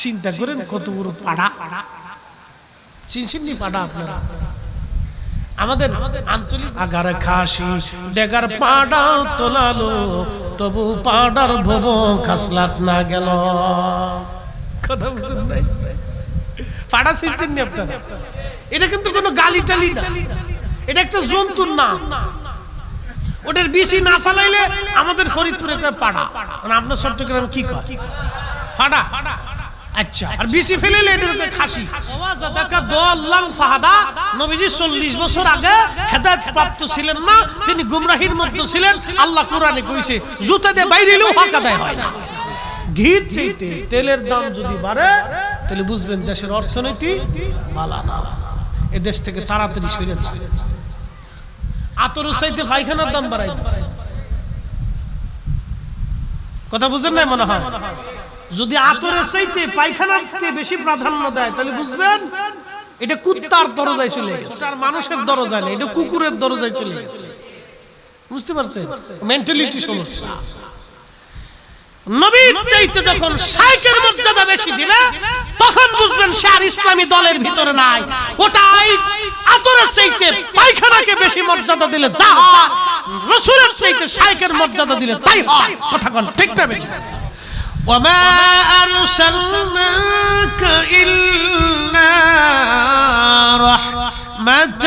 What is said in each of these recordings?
চিন্তা করেন কত বড় পাড়া চিনচিনি পাড়া আপনারা আমাদের আঞ্চলিক আগার খাসি ডেগার পাড়া তোলালো তবু পাড়ার ভব খাসলাত না গেল। কথা বুঝছেন নাই? পাড়া চিনছেন নি আপনারা? এটা কিন্তু কোনো গালি টালি না। এটা একটা জন্তুর নাম। ওটার বেশি না ফালাইলে আমাদের ফরিদপুরে পাড়া? মানে আপনার চট্টগ্রাম কি কয়? ফাড়া। আচ্ছা আর বেশি ফেলেলে এটা খাসি। ওয়াজাদাকা দাল্লান ফাহাদা। নবীজি 40 বছর আগে ছিলেন না, তিনি গুমরাহির ছিলেন। আল্লাহ কইছে তেলের দাম যদি বাড়ে, তাহলে বুঝবেন দেশের অর্থনীতি না এ দেশ থেকে তাড়াতাড়ি সরে আতর পায়খানার দাম বাড়াই কথা বুঝেন না মনে হয়? যদি আতরের চাইতে পায়খানাকে বেশি প্রাধান্য দেয়, তাহলে বুঝবেন এটা কুত্তার দরজায় চলে গেছে। আর মানুষের দরজায় না এটা কুকুরের দরজায় চলে গেছে। বুঝতে পারছেন? মেন্টালিটি সমস্যা। নবীর চাইতে যখন শাইকের মর্যাদা বেশি দিবে, তখন বুঝবেন সে আর ইসলামী দলের ভিতরে নাই। ওটাই আতরের চাইতে পায়খানাকে বেশি মর্যাদা দিলে যা হয়, রসুলের চাইতে শাইকের মর্যাদা দিলে তাই হয়। কথা কোন, ঠিক না বেশি وما أرسلناك إلا رحمة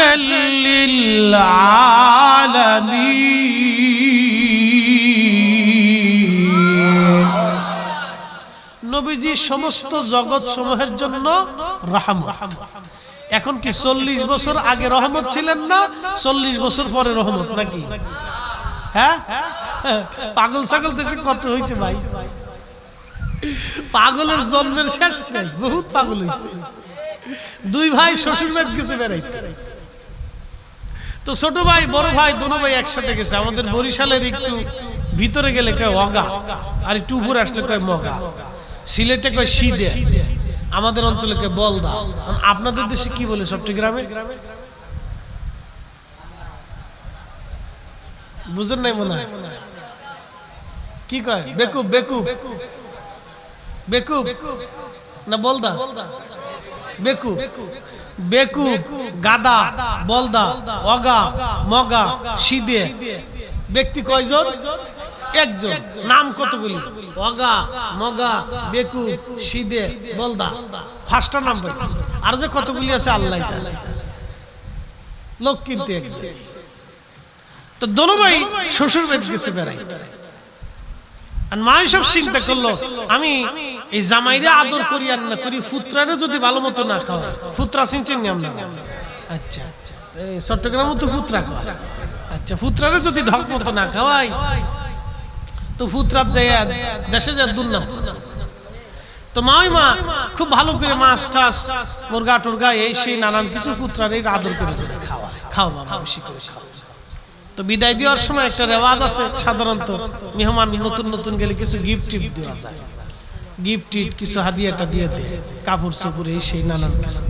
للعالمين নবীজি সমস্ত জগৎ সমূহের জন্য রহমত এখন কি চল্লিশ বছর আগে রহমত ছিলেন না চল্লিশ বছর পরে রহমত নাকি হ্যাঁ পাগল ছাগল দেশে কত হয়েছে ভাই পাগলের জন্মের শেষ নাই বহুত পাগল হয়েছে দুই ভাই শ্বশুর বাড়ি গেছে বেড়াইতে। তো ছোট ভাই বড় ভাই দোনো ভাই একসাথে গেছে। আমাদের বরিশালের একটু ভিতরে গেলে কয় অগা আর একটু উপরে আসলে কয় মগা। সিলেটে কয় সিদে। আমাদের অঞ্চলে কয় বলদা। আপনাদের দেশে কি বলে সবটি গ্রামে? বুঝেন নাই মনে হয়? কি কয়? বেকুব বেকুব। বেকুব, না বলদা? গাদা, বলদা, অগা, মগা, সিদে। ব্যক্তি কয়জন? একজন। নাম কতগুলি? অগা, মগা, বেকুব, সিদে, বলদা। ফার্স্টটা নাম আর যে কতগুলি আছে আল্লাহ লোক কিন্তু একজন। তো দোনো ভাই শ্বশুর বাড়ি গেছে বেড়াই আর মা সব চিন্তা করল আমি এই জামাইরে আদর করি আর না করি ফুত্রারে যদি ভালো মতো না খাওয়া ফুত্রা চিনছেন আমরা? আচ্ছা আচ্ছা। চট্টগ্রামও তো ফুত্রা খাওয়া আচ্ছা ফুত্রারে যদি ঢক মতো না খাওয়াই তো ফুত্রার যাই দেশে যা দুর্নাম। তো মা ওই মা খুব ভালো করে মাছ টাছ মুরগা টুরগা এই সেই নানান কিছু ফুত্রারে আদর করে করে খাওয়ায়। খাও বাবা বেশি করে খাও। তো বিদায় দেওয়ার সময় একটা রেওয়াজ আছে সাধারণত, মেহমান নতুন নতুন গেলে কিছু গিফট টিপ দেওয়া যায়। গিফট টিপ কিছু হাদিয়াটা দিয়ে দেয় কাপড় চোপড় এই সেই নানান কিছু।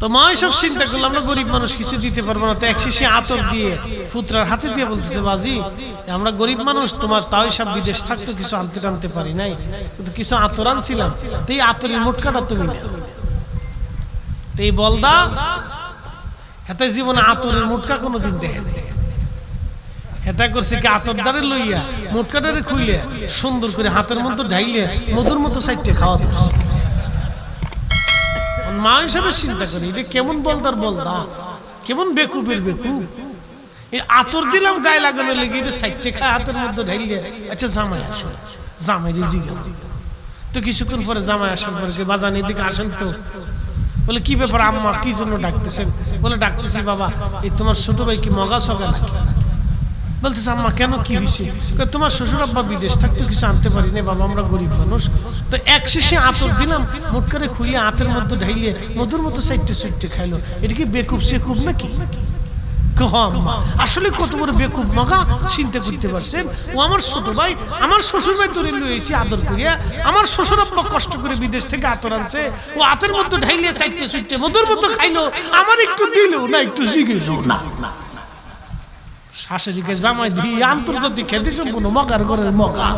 তো মা সব চিন্তা করল, আমরা গরিব মানুষ, কিছু দিতে পারব না। তো এক শিশি আতর দিয়ে পুত্রার হাতে দিয়ে বলতেছে, বাজি, আমরা গরিব মানুষ, তোমার তাও সব বিদেশ থাকতো, কিছু আনতে টানতে পারি নাই। কিন্তু কিছু আতর আনছিলাম, তো এই আতরের মোটকাটা তুমি তো এই বলদা হেতে জীবনে আতরের মুটকা কোনোদিন দেখে নেই। হেতা করছে কি আতর দ্বারে লইয়া, মুটকাটারে খুইলে, সুন্দর করে হাতের মতো ঢাইলে মধুর মতো সাইডে খাওয়া ধরছে মা হিসাবে চিন্তা করি, এটা কেমন বলদার বলদা, কেমন বেকুবের বেকুব। এই আতর দিলাম, গায়ে লাগানো লেগে এটা সাইডে খায় হাতের মধ্যে ঢাইলে আচ্ছা জামাই আসো জামাই জিগা তো কিছুক্ষণ পরে জামাই আসার পরে বাজান এদিকে আসেন তো? বলে, কি ব্যাপার আম্মা? কি জন্য ডাকতেছেন? বলে, ডাকতেছি বাবা, এই তোমার ছোট ভাই কি মগা সগা নাকি? বলতেছে, আম্মা, কেন কি হয়েছে তোমার শ্বশুর আব্বা বিদেশ থাকতে কিছু আনতে পারি না বাবা, আমরা গরিব মানুষ। তো এক শেষে আতর দিলাম মুট করে খুলে আতের মধ্যে ঢাইলে মধুর মতো সাইডে সুইটটে খাইলো। এটা কি বেকুব সেকুব নাকি? কহ আসলে কত বড় বেকুব মগা, চিন্তা করতে পারছেন? ও আমার ছোট ভাই, আমার শ্বশুর ভাই ধরে লইছি আদর করিয়া আমার শ্বশুর আব্বা কষ্ট করে বিদেশ থেকে আতর আনছে। ও আতের মধ্যে ঢাইলিয়া চাইতে চুইটে মধুর মতো খাইলো। আমার একটু দিল না, একটু জিগিল না। শাশুড়িকে জামাই দিয়ে আন্তর্জাতিক খেতে সম্পূর্ণ মগার ঘরের মগা।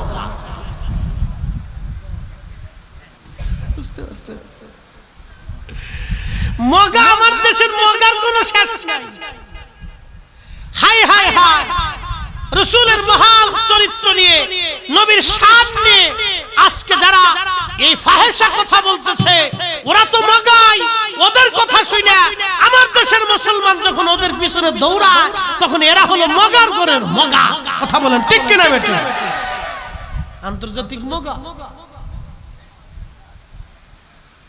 মগা, আমার দেশের মগার কোনো শেষ নাই। হাই হাই হাই। রসুলের মহান চরিত্র নিয়ে, নবীর নিয়ে আজকে যারা এই ফাহেসা কথা বলতেছে, ওরা তো মগাই, ওদের কথা শুনে আমার দেশের মুসলমান যখন ওদের পিছনে দৌড়ায়, তখন এরা হলো মগার গরের মগা। কথা বলেন, ঠিক কিনা বেটা আন্তর্জাতিক মগা।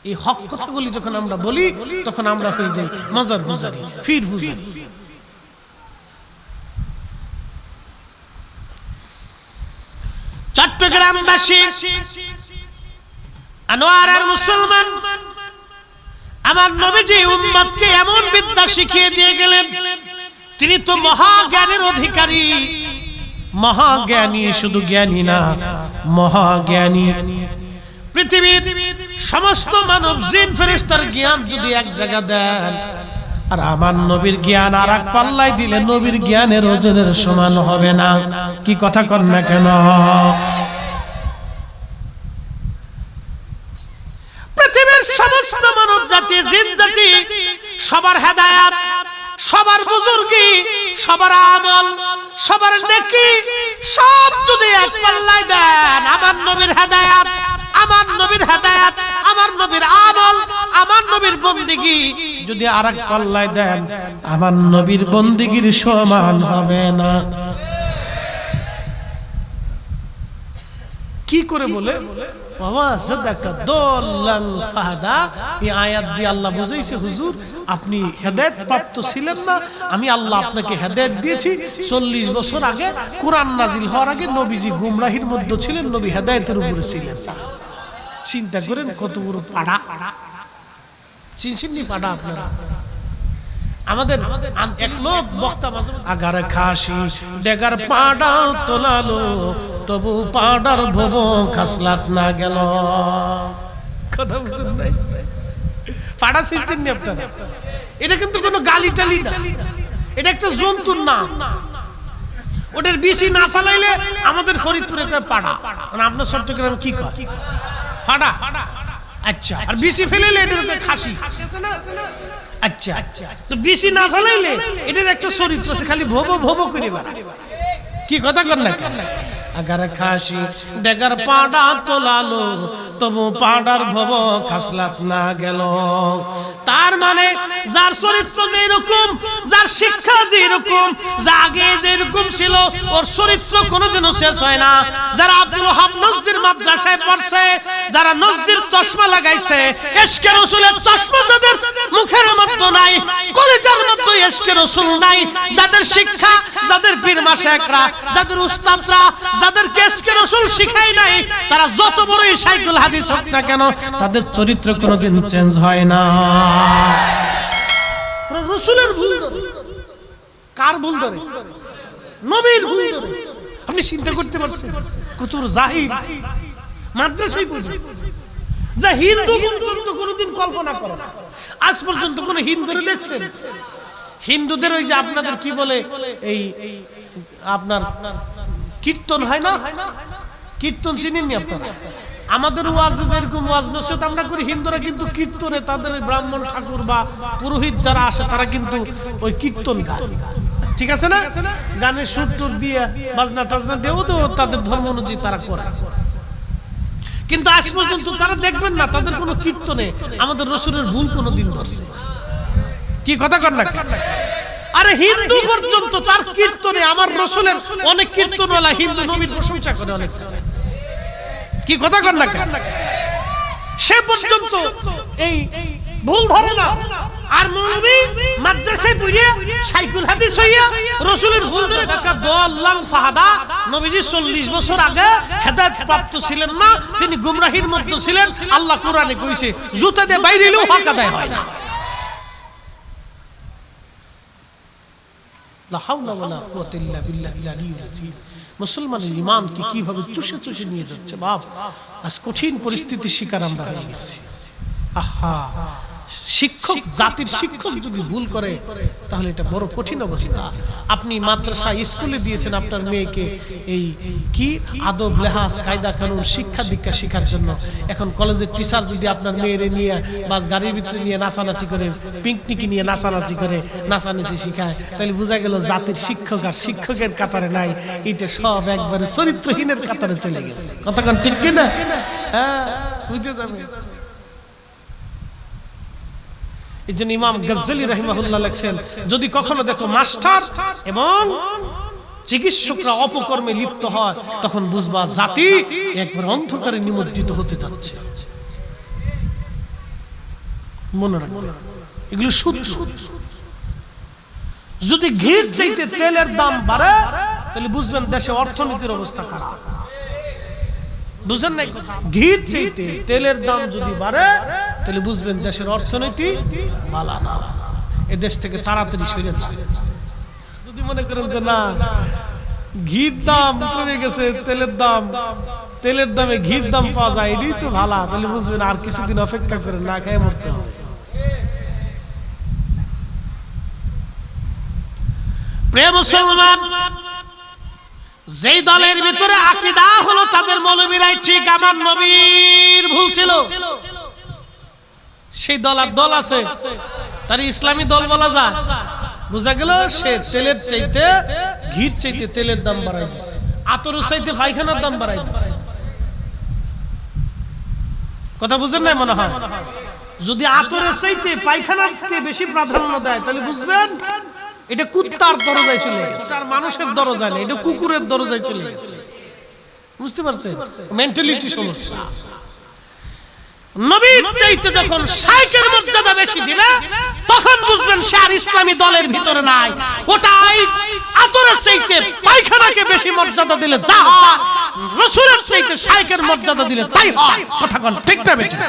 এই হক কথাগুলি যখন আমরা বলি, তখন আমরা হয়ে যাই মজার গুজারি, ফির হুজারি চট্টগ্রামবাসী আনোয়ারের মুসলমান, আমার নবীজি উম্মতকে এমন বিদ্যা শিখিয়ে দিয়ে গেলেন, তিনি তো মহাজ্ঞানের অধিকারী। মহাজ্ঞানী শুধু জ্ঞানী না, মহাজ্ঞানী। পৃথিবীর সমস্ত মানব জিন ফেরেশতার জ্ঞান যদি এক জায়গা দেন, আর আমার নবীর জ্ঞান আর এক পাল্লাই দিলে নবীর জ্ঞানের ওজনের সমান হবে না। কি কথা কর না কেন? সবার বুজুর্গি, সবার আমল, সবার নেকি, সব যদি এক পাল্লায় দেন, আমার নবীর হেদায়াত, আমার নবীর হেদায়াত, আমার নবীর আমল, আমার নবীর বন্দিগি যদি আর এক পাল্লায় দেন, আমার নবীর বন্দিগির সমান হবে না। কি করে বলে? আল্লাহ বুঝাইছে হুজুর আপনি হেদায়েত প্রাপ্ত ছিলেন না আমি আল্লাহ আপনাকে হেদায়েত দিয়েছি। চল্লিশ বছর আগে কোরআন নাজিল হওয়ার আগে নবীজি গুমরাহির মধ্যে ছিলেন নবী হেদায়েতের উপরে ছিলেন। না। চিন্তা করেন কত বড় পাড়া। চিনছেননি পাড়া আপনারা? আমাদের এক লোক বক্তা আগার খাসি ডেগার পাডা তোলালো তবু পাডার ভব খাসলাত না গেল। কথা বুঝছেন নাই? পাড়া চিনছেন নি আপনারা? এটা কিন্তু কোনো গালি টালি না। এটা একটা জন্তুর নাম। ওটার বেশি না ফালাইলে আমাদের ফরিদপুরে পাড়া? মানে আপনার চট্টগ্রাম কি কয়? ফাড়া আচ্ছা আর বেশি এটার কয় খাসি। আচ্ছা আচ্ছা তো বেশি না ফেলাইলে এটার একটা চরিত্র আছে খালি ভোবো ভোবো করে বেড়ায়। কি কথা কর না আগার খাসি ডেগার পাডা তোলালো তবু পাডার ভব খাসলাত না গেল। তার মানে যার চরিত্র যেরকম যার যেরকম, যা ছিল, ওর চরিত্র শেষ হয় না যারা আব্দুল হাব নজদির মাদ্রাসায় পড়ছে, যারা নজদির চশমা লাগাইছে এসকে রসুলের চশমা তাদের মুখের মধ্যে নাই, কলেজের মধ্যে এসকে রসুল নাই, যাদের শিক্ষা, যাদের পীর যাদের উস্তাদরা কেসকে রসুল শিখাই নাই, তারা যত বড়ই সাইকুল হাদিস হোক না কেন, তাদের চরিত্র কোনোদিন চেঞ্জ হয় না রসুলের ভুল। কার ভুল ধরে? নবীর ভুল ধরে। আপনি চিন্তা করতে পারছেন? কুতুর জাহিদ মাদ্রাসায় পড়বে। যা হিন্দু পর্যন্ত কোনোদিন কল্পনা করে। আজ পর্যন্ত কোন হিন্দুরে দেখছেন? হিন্দুদের ওই যে আপনাদের কি বলে, এই আপনার কীর্তন হয় না? কীর্তন চিনেননি আপনারা? আমাদের ওয়াজে যেরকম ওয়াজ নসিহত, আমরা করি, হিন্দুরা কিন্তু কীর্তনে তাদের ব্রাহ্মণ ঠাকুর বা পুরোহিত যারা আসে, তারা কিন্তু ওই কীর্তন গায়। ঠিক আছে না? গানের সুর দিয়ে, বাজনা টাজনা দিয়েও তো তাদের ধর্ম অনুযায়ী তারা করে। কিন্তু আজ পর্যন্ত তারা দেখবেন না, তাদের কোনো কীর্তনে আমাদের রসুলের ভুল কোনো দিন ধরছে। কি কথা কর না আরে হিন্দু পর্যন্ত তার কীর্তনে আমার রসুলের অনেক কীর্তনওয়ালা হিন্দু নবীর প্রশংসা করে অনেক কি কথা কর না সে পর্যন্ত এই ভুল ধরে না। আর মৌলবী মাদ্রাসায় পড়িয়ে সাইকুল হাদিস হইয়া রসুলের ভুল ধরে দেখা দল্লাং ফাহাদা নবীজি চল্লিশ বছর আগে প্রাপ্ত ছিলেন না, তিনি গুমরাহির মধ্যে ছিলেন। আল্লাহ কোরআনে কইছে, জুতা দিয়ে বাইরে এলেও হক আদায় হয় না। ওয়ালা কুওয়াতা ইল্লা আলিয়্যিল আযীম। মুসলমানের ইমানকে কীভাবে চুষে চুষে নিয়ে যাচ্ছে, বাপ, আজ কঠিন পরিস্থিতির শিকার আমরা হয়ে গেছি। আহা শিক্ষক জাতির শিক্ষক যদি ভুল করে তাহলে এটা বড় কঠিন অবস্থা। আপনি মাদ্রাসা স্কুলে দিয়েছেন আপনার মেয়েকে। এই কি আদব লেহাজ কায়দা কানুন শিক্ষা দীক্ষা শেখার জন্য। এখন কলেজের টিচার যদি আপনার মেয়েরে নিয়ে বাস গাড়ির ভিতরে নিয়ে নাচানাচি করে পিকনিকে নিয়ে নাচানাচি করে নাচানাচি শিখায়। তাহলে বোঝা গেল জাতির শিক্ষক আর শিক্ষকের কাতারে নাই। এটা সব একবারে চরিত্রহীনের কাতারে চলে গেছে। কতক্ষণ ঠিক কিনা? হ্যাঁ বুঝে যাবে এই ইমাম গজ্জালি রহিমাহুল্লাহ যদি কখনো দেখো মাস্টার এবং চিকিৎসকরা অপকর্মে লিপ্ত হয়, তখন বুঝবা জাতি একবার অন্ধকারে নিমজ্জিত হতে যাচ্ছে। মনে রাখবে, এগুলো যদি ঘির চাইতে তেলের দাম বাড়ে, তাহলে বুঝবেন দেশে অর্থনীতির অবস্থা খারাপ। বুঝেন নাই ঘির চাইতে তেলের দাম যদি বাড়ে তাহলে বুঝবেন দেশের অর্থনীতি বালা না। এ দেশ থেকে তাড়াতাড়ি সরে যাবে যদি মনে করেন যে না, ঘির দাম কমে গেছে, তেলের দাম, তেলের দামে ঘির দাম পাওয়া যায়, এটাই তো ভালো। তাহলে বুঝবেন আর কিছুদিন অপেক্ষা করে না খেয়ে মরতে হবে। প্রেম মুসলমান, যেই দলের ভিতরে আকিদা হলো তাদের মৌলবীরাই ঠিক, আমার নবীর ভুল ছিল। সেই দল আর দল আছে। তার ইসলামী দল বলা যায়। বুঝা গেল সে তেলের চাইতে ঘির চাইতে তেলের দাম বাড়াই দিছে। আতরের চাইতে পায়খানার দাম বাড়াই দিছে। কথা বুঝেন নাই মনে হয়? যদি আতরের চাইতে পায়খানাকে বেশি প্রাধান্য দেয় তাহলে বুঝবেন এটা কুত্তার দরজায় চলে গেছে। আর মানুষের দরজায় না এটা কুকুরের দরজায় চলে গেছে। বুঝতে পারছেন? মেন্টালিটি সমস্যা। নবীর চাইতে যখন শাইখের মর্যাদা বেশি দিবে, তখন বুঝবেন সে আর ইসলামী দলের ভিতরে নাই। ওটাই আতরের চাইতে পায়খানাকে বেশি মর্যাদা দিলে যা হয়, রসুলের চাইতে শাইখের মর্যাদা দিলে তাই হয়। কথা কোন, ঠিক না বেঠিক